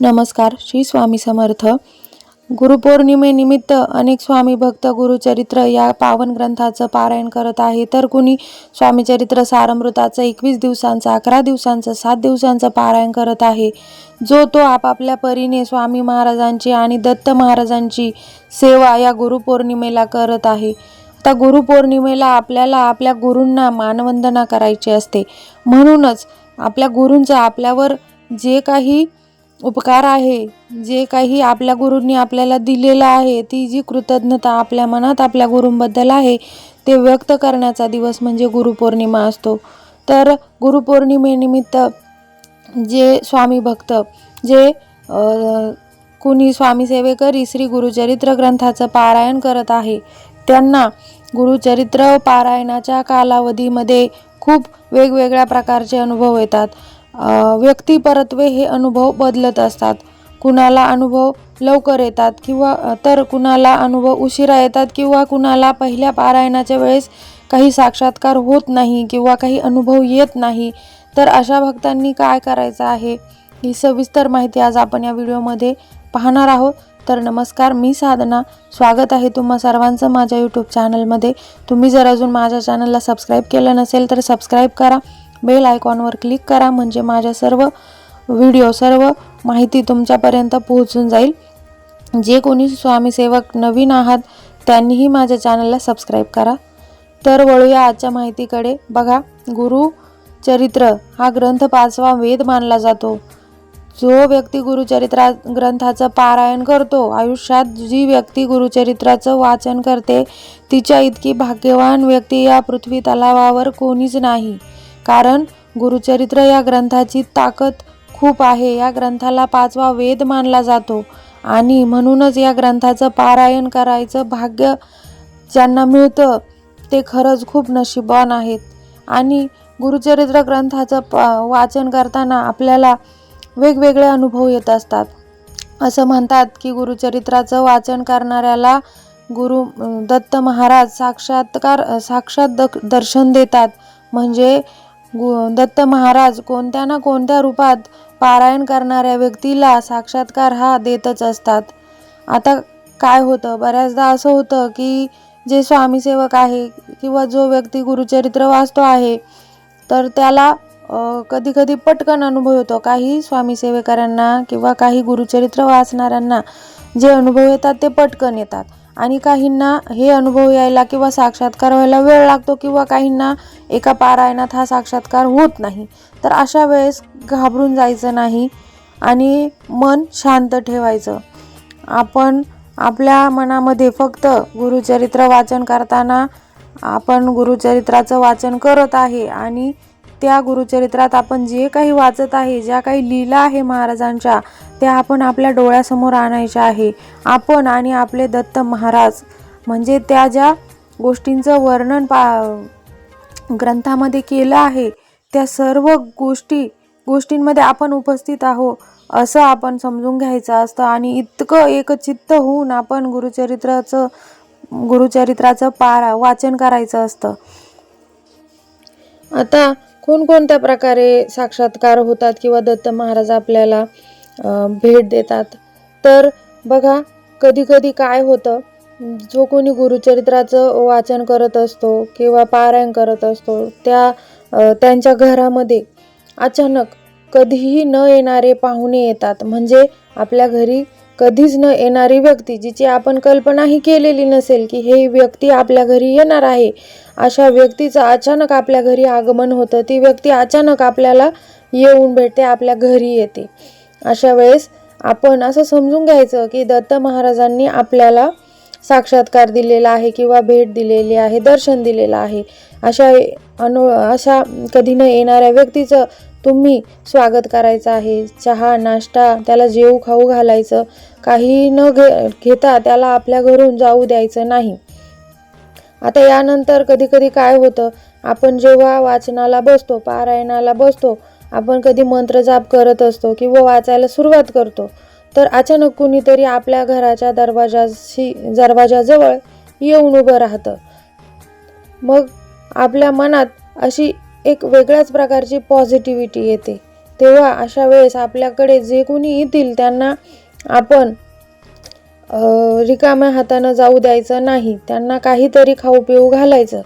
नमस्कार श्री स्वामी समर्थ. गुरुपौर्णिमेनिमित्त अनेक स्वामी भक्त गुरुचरित्र या पावन ग्रंथाचं पारायण करत आहे. तर कुणी स्वामीचरित्र सारमृताचं एकवीस दिवसांचं अकरा दिवसांचं सात दिवसांचं पारायण करत आहे. जो तो आपापल्या परीने स्वामी महाराजांची आणि दत्त महाराजांची सेवा या गुरुपौर्णिमेला करत आहे. आता गुरुपौर्णिमेला आपल्याला आपल्या गुरूंना मानवंदना करायची असते. म्हणूनच आपल्या गुरूंचं आपल्यावर जे काही उपकार आहे. जे काही आपल्या गुरूंनी आपल्याला दिलेलं आहे ती जी कृतज्ञता आपल्या मनात आपल्या गुरूंबद्दल आहे ते व्यक्त करण्याचा दिवस म्हणजे गुरुपौर्णिमा असतो. तर गुरुपौर्णिमेनिमित्त जे स्वामी भक्त जे कुणी स्वामी सेवेकरी श्री गुरुचरित्र ग्रंथाचं पारायण करत आहे त्यांना गुरुचरित्र पारायणाच्या कालावधीमध्ये खूप वेगवेगळ्या प्रकारचे अनुभव येतात. व्यक्तिपरत्वे हे अनुभव बदलत असतात. कुणाला अनुभव लवकर येतात किंवा तर कुणाला अनुभव उशिरा येतात किंवा कुणाला पहिल्या पारायणाच्या वेळेस काही साक्षात्कार होत नाही किंवा काही अनुभव येत नाही तर अशा भक्तांनी काय करायचं आहे? ही सविस्तर माहिती आज आपण या व्हिडिओमध्ये पाहणार आहोत. तर नमस्कार मी साधना. स्वागत आहे तुम्हा सर्वांचं माझ्या यूट्यूब चॅनलमध्ये तुम्ही जर अजून माझ्या चॅनलला सबस्क्राईब केलं नसेल तर सबस्क्राईब करा. बेल आयकॉनवर क्लिक करा म्हणजे माझ्या सर्व व्हिडिओ सर्व माहिती तुमच्यापर्यंत पोहोचून जाईल. जे कोणी स्वामीसेवक नवीन आहात त्यांनीही माझ्या चॅनलला सबस्क्राईब करा. तर वळूया आजच्या माहितीकडे. बघा गुरु चरित्र हा ग्रंथ पाचवा वेद मानला जातो. जो व्यक्ती गुरुचरित्रा ग्रंथाचं पारायण करतो आयुष्यात जी व्यक्ती गुरुचरित्राचं वाचन करते तिच्या इतकी भाग्यवान व्यक्ती या पृथ्वी तलावावर कोणीच नाही. कारण गुरुचरित्र या ग्रंथाची ताकद खूप आहे. या ग्रंथाला पाचवा वेद मानला जातो आणि म्हणूनच या ग्रंथाचं पारायण करायचं भाग्य ज्यांना मिळतं ते खरंच खूप नशिबान आहेत. आणि गुरुचरित्र ग्रंथाचं प वाचन करताना आपल्याला वेगवेगळे अनुभव येत असतात. असं म्हणतात की गुरुचरित्राचं वाचन करणाऱ्याला गुरु दत्त महाराज साक्षात्कार साक्षात दक दर्शन देतात. म्हणजे गु दत्त महाराज कोणत्या ना कोणत्या रूपात पारायण करणाऱ्या व्यक्तीला साक्षात्कार हा देतच असतात. आता काय होतं? बऱ्याचदा असं होतं की जे स्वामीसेवक आहे किंवा जो व्यक्ती गुरुचरित्र वाचतो आहे तर त्याला कधी कधी पटकन अनुभव येतो. काही स्वामीसेवेकरांना किंवा काही गुरुचरित्र वाचणाऱ्यांना जे अनुभव येतात ते पटकन येतात. आणि काहींना हे अनुभव यायला किंवा साक्षात्कार व्हायला वेळ लागतो किंवा काहींना एका पारायणात हा साक्षात्कार होत नाही. तर अशा वेळेस घाबरून जायचं नाही आणि मन शांत ठेवायचं. आपण आपल्या मनामध्ये फक्त गुरुचरित्र वाचन करताना आपण गुरुचरित्राचं वाचन करत आहे आणि त्या गुरुचरित्रात आपण जे काही वाचत आहे ज्या काही लीला आहे महाराजांच्या त्या आपण आपल्या डोळ्यासमोर आणायच्या आहे. आपण आणि आपले दत्त महाराज म्हणजे त्या ज्या गोष्टींचं वर्णन पा ग्रंथामध्ये केलं आहे त्या सर्व गोष्टी गोष्टींमध्ये आपण उपस्थित आहो असं आपण समजून घ्यायचं असतं आणि इतकं एकचित्त होऊन आपण गुरुचरित्राचं गुरुचरित्राचं पारा वाचन करायचं असतं. आता कोणकोणत्या प्रकारे साक्षात्कार होतात किंवा दत्त महाराज आपल्याला भेट देतात. तर बघा कधी कधी काय होतं जो कोणी गुरुचरित्राचं वाचन करत असतो किंवा पारायण करत असतो त्या त्यांच्या घरामध्ये अचानक कधीही न येणारे पाहुणे येतात. म्हणजे आपल्या घरी कधीच न येणारी व्यक्ती जिची आपण कल्पनाही केलेली नसेल की हे व्यक्ती आपल्या घरी येणार आहे अशा व्यक्तीचं अचानक आपल्या घरी आगमन होतं. ती व्यक्ती अचानक आपल्याला येऊन भेटते आपल्या घरी येते. अशा वेळेस आपण असं समजून घ्यायचं की दत्त महाराजांनी आपल्याला साक्षात्कार दिलेला आहे किंवा भेट दिलेली आहे दर्शन दिलेलं आहे. अशा अनु अशा कधी न येणाऱ्या व्यक्तीचं तुम्ही स्वागत करायचं आहे. चहा नाश्ता त्याला जेऊ खाऊ घालायचं. काही न घे घेता त्याला आपल्या घरून जाऊ द्यायचं नाही. आता यानंतर कधी कधी काय होतं? आपण जेव्हा वाचनाला बसतो पारायणाला बसतो आपण कधी मंत्र जाप करत असतो किंवा वाचायला सुरुवात करतो तर अचानक कुणीतरी आपल्या घराच्या दरवाजाशी दरवाजाजवळ येऊन उभं राहतं. मग आपल्या मनात अशी एक वेगळ्याच प्रकारची पॉझिटिव्हिटी येते. तेव्हा अशा वेळेस आपल्याकडे जे कोणी येतील त्यांना आपण रिकाम्या हातानं जाऊ द्यायचं नाही. त्यांना काहीतरी खाऊ पिऊ घालायचं.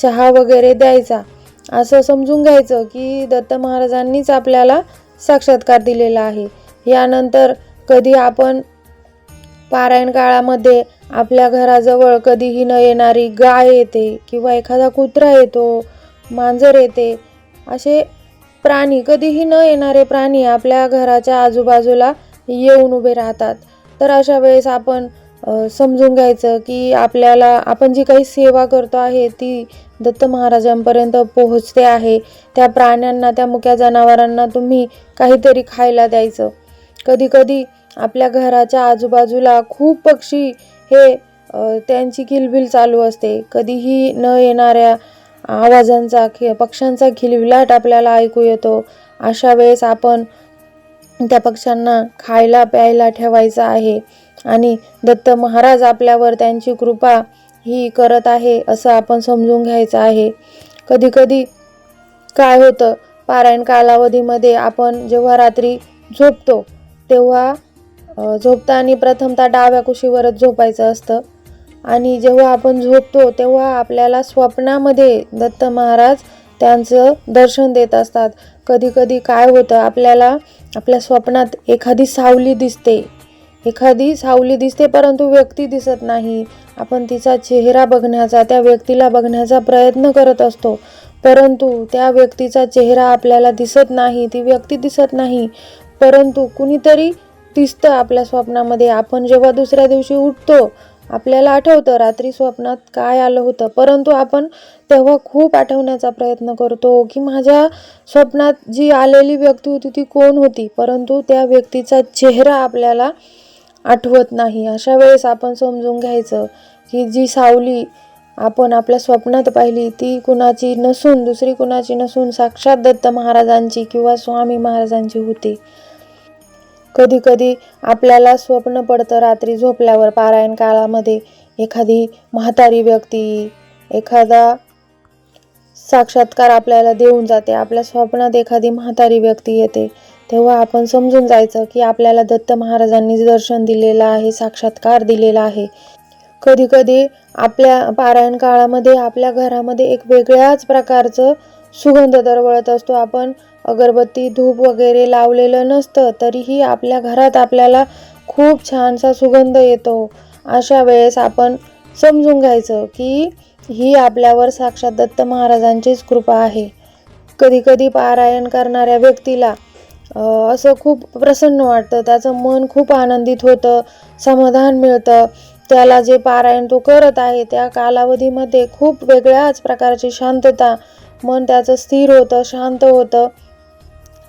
चहा वगैरे द्यायचा. असं समजून घ्यायचं की दत्त महाराजांनीच आपल्याला साक्षात्कार दिलेला आहे. यानंतर कधी आपण पारायण काळामध्ये आपल्या घराजवळ कधीही न येणारी गाय येते किंवा एखादा कुत्रा येतो मांजर येते असे प्राणी कधीही न येणारे प्राणी आपल्या घराच्या आजूबाजूला येऊन उभे राहतात. तर अशा वेळेस आपण समजून घ्यायचं की आपल्याला आपण जी काही सेवा करतो आहे ती दत्त महाराजांपर्यंत पोहोचते आहे. त्या प्राण्यांना त्या मुक्या जनावरांना तुम्ही काहीतरी खायला द्यायचं. कधीकधी आपल्या घराच्या आजूबाजूला खूप पक्षी हे त्यांची किलबिल चालू असते. कधीही न येणाऱ्या आवाजांचा खि पक्ष्यांचा खिलबिलाट आपल्याला ऐकू येतो. अशा वेळेस आपण त्या पक्ष्यांना खायला प्यायला ठेवायचं आहे. आणि दत्त महाराज आपल्यावर त्यांची कृपा ही करत आहे असं आपण समजून घ्यायचं आहे. कधीकधी काय होतं पारायण कालावधीमध्ये आपण जेव्हा रात्री झोपतो तेव्हा झोपताना प्रथमतः डाव्या कुशीवरच झोपायचं असतं. आणि जेव्हा आपण झोपतो तेव्हा आपल्याला स्वप्नामध्ये दत्त महाराज त्यांचं दर्शन देत असतात. कधीकधी काय होतं आपल्याला आपल्या स्वप्नात एखादी सावली दिसते. एखादी सावली दिसते परंतु व्यक्ती दिसत नाही. आपण तिचा चेहरा बघण्याचा त्या व्यक्तीला बघण्याचा प्रयत्न करत असतो. परंतु त्या व्यक्तीचा चेहरा आपल्याला दिसत नाही ती व्यक्ती दिसत नाही. परंतु कुणीतरी दिसतं आपल्या स्वप्नामध्ये. आपण जेव्हा दुसऱ्या दिवशी उठतो आपल्याला आठवतं रात्री स्वप्नात काय आलं होतं. परंतु आपण तेव्हा खूप आठवण्याचा प्रयत्न करतो की माझ्या स्वप्नात जी आलेली व्यक्ती होती ती कोण होती? परंतु त्या व्यक्तीचा चेहरा आपल्याला आठवत नाही. अशा वेळेस आपण समजून घ्यायचं की जी सावली आपण आपल्या स्वप्नात पाहिली ती कुणाची नसून दुसरी कुणाची नसून साक्षात दत्त महाराजांची किंवा स्वामी महाराजांची होती. कधी कधी आपल्याला स्वप्न पडतं रात्री झोपल्यावर पारायण काळामध्ये एखादी म्हातारी व्यक्ती एखादा साक्षात्कार आपल्याला देऊन जाते. आपल्या स्वप्नात एखादी म्हातारी व्यक्ती येते. तेव्हा आपण समजून जायचं की आपल्याला दत्त महाराजांनी दर्शन दिलेलं आहे साक्षात्कार दिलेला आहे. कधी कधी आपल्या पारायण काळामध्ये आपल्या घरामध्ये एक वेगळ्याच प्रकारचं सुगंध दरवळत असतो. आपण अगरबत्ती धूप वगैरे लावलेलं नसतं तरीही आपल्या घरात आपल्याला खूप छानसा सुगंध येतो. अशा वेळेस आपण समजून घ्यायचं की ही आपल्यावर साक्षात दत्त महाराजांचीच कृपा आहे. कधी कधी पारायण करणाऱ्या व्यक्तीला असं खूप प्रसन्न वाटतं. त्याचं मन खूप आनंदित होतं. समाधान मिळतं. त्याला जे पारायण तो करत आहे त्या कालावधीमध्ये खूप वेगळ्याच प्रकारची शांतता मन त्याचं स्थिर होतं शांत होतं.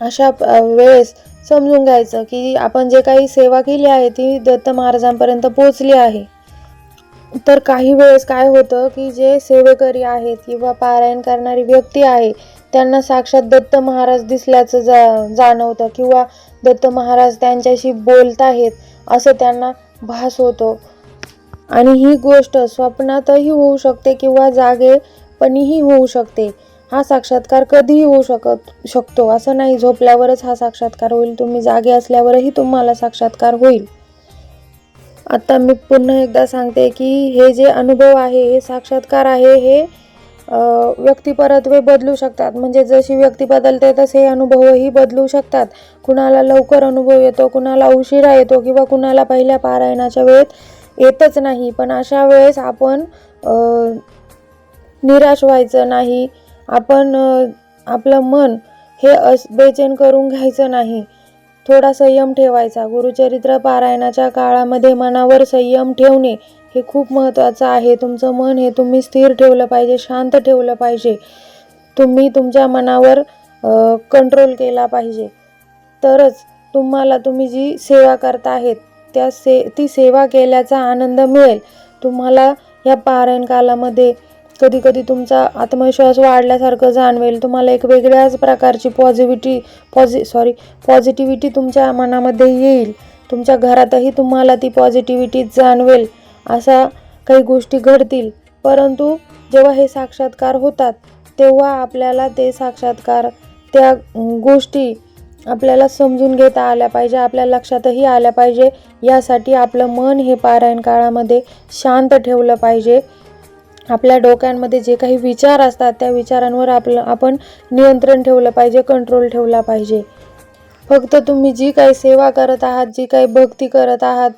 अशा वेळेस समजून घ्यायचं की आपण जे काही सेवा केली आहे ती दत्त महाराजांपर्यंत पोचली आहे. तर काही वेळेस काय होतं की जे सेवेकरी आहेत किंवा पारायण करणारी व्यक्ती आहे त्यांना साक्षात दत्त महाराज दिसल्याचं जा जाणवतं किंवा दत्त महाराज त्यांच्याशी बोलत आहेत असं त्यांना भास होतो. आणि ही गोष्ट स्वप्नातही होऊ शकते किंवा जागेपणीही होऊ शकते. हा साक्षात्कार कधीही होऊ शकत शकतो असं नाही. झोपल्यावरच हा साक्षात्कार होईल. तुम्ही जागे असल्यावरही तुम्हाला साक्षात्कार होईल. आता मी पुन्हा एकदा सांगते की हे जे अनुभव आहे हे साक्षात्कार आहे हे अ, व्यक्तिपरत्वे बदलू शकतात. म्हणजे जशी व्यक्ती बदलते तसे अनुभवही बदलू शकतात. कुणाला लवकर अनुभव येतो कुणाला उशिरा येतो किंवा कुणाला पहिल्या पारायणाच्या वेळेत येतच नाही. पण अशा वेळेस आपण निराश व्हायचं नाही. आपण आपलं मन हे अस बेचैन करून घ्यायचं नाही. थोडा संयम ठेवायचा. गुरुचरित्र पारायणाच्या काळामध्ये मनावर संयम ठेवणे हे खूप महत्त्वाचं आहे. तुमचं मन हे तुम्ही स्थिर ठेवलं पाहिजे शांत ठेवलं पाहिजे. तुम्ही तुमच्या मनावर कंट्रोल केला पाहिजे. तरच तुम्हाला तुम्ही जी सेवा करता आहेत त्या से ती सेवा केल्याचा आनंद मिळेल. तुम्हाला या पारायण कालामध्ये कधी कधी तुमचा आत्मविश्वास वाढल्यासारखं जाणवेल. तुम्हाला एक वेगळ्याच प्रकारची पॉझिटिव्हिटी पॉझि सॉरी पॉझिटिव्हिटी तुमच्या मनामध्ये येईल. तुमच्या घरातही तुम्हाला ती पॉझिटिव्हिटी जाणवेल. असा काही गोष्टी घडतील. परंतु जेव्हा हे साक्षात्कार होतात तेव्हा आपल्याला ते साक्षात्कार त्या गोष्टी आपल्याला समजून घेता आल्या पाहिजे आपल्या लक्षातही आल्या पाहिजे. यासाठी आपलं मन हे पारायण काळामध्ये शांत ठेवलं पाहिजे. आपल्या डोक्यांमध्ये जे काही विचार असतात त्या विचारांवर आपलं आपण नियंत्रण ठेवलं पाहिजे कंट्रोल ठेवला पाहिजे. फक्त तुम्ही जी काही सेवा करत आहात जी काही भक्ती करत आहात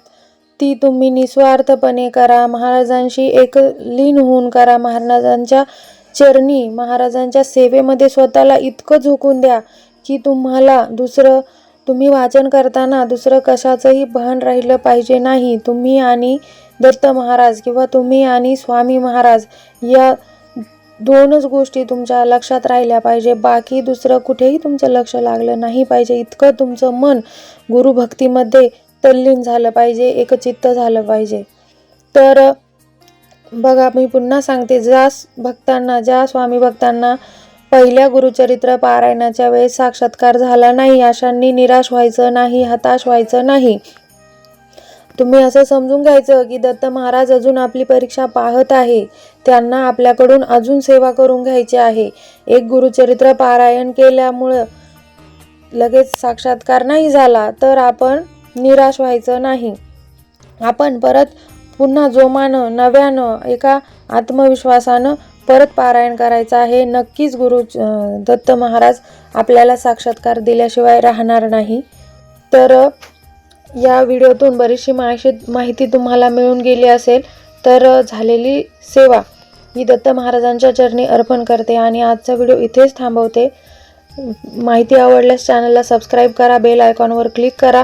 ती तुम्ही निस्वार्थपणे करा. महाराजांशी एक लीन होऊन करा. महाराजांच्या चरणी महाराजांच्या सेवेमध्ये स्वतःला इतकं झोकून द्या की तुम्हाला दुसरं तुम्ही वाचन करताना दुसरं कशाचंही भान राहिलं पाहिजे नाही. तुम्ही आणि दत्त महाराज किंवा तुम्ही आणि स्वामी महाराज या दोनच गोष्टी तुमच्या लक्षात राहिल्या पाहिजे. बाकी दुसरं कुठेही तुमचं लक्ष लागलं नाही पाहिजे. इतकं तुमचं मन गुरुभक्तीमध्ये तल्लीन झालं पाहिजे एकचित्त झालं पाहिजे. तर बघा मी पुन्हा सांगते ज्या भक्तांना ज्या स्वामी भक्तांना पहिल्या गुरुचरित्र पारायणाच्या वेळेस साक्षात्कार झाला नाही अशांनी निराश व्हायचं नाही हताश व्हायचं नाही. तुम्ही असं समजून घ्यायचं की दत्त महाराज अजून आपली परीक्षा पाहत आहे. त्यांना आपल्याकडून अजून सेवा करून घ्यायची आहे. एक गुरुचरित्र पारायण केल्यामुळं लगेच साक्षात्कार नाही झाला तर आपण निराश व्हायचं नाही. आपण परत पुन्हा जोमानं नव्यानं एका आत्मविश्वासानं परत पारायण करायचं आहे. नक्कीच गुरु दत्त महाराज आपल्याला साक्षात्कार दिल्याशिवाय राहणार नाही. तर या व्हिडिओतून बरीचशी माहिती माहिती तुम्हाला मिळून गेली असेल तर झालेली सेवा ही दत्त महाराजांच्या चरणी अर्पण करते आणि आजचा व्हिडिओ इथेच थांबवते. माहिती आवडल्यास चॅनलला सबस्क्राईब करा बेल आयकॉनवर क्लिक करा.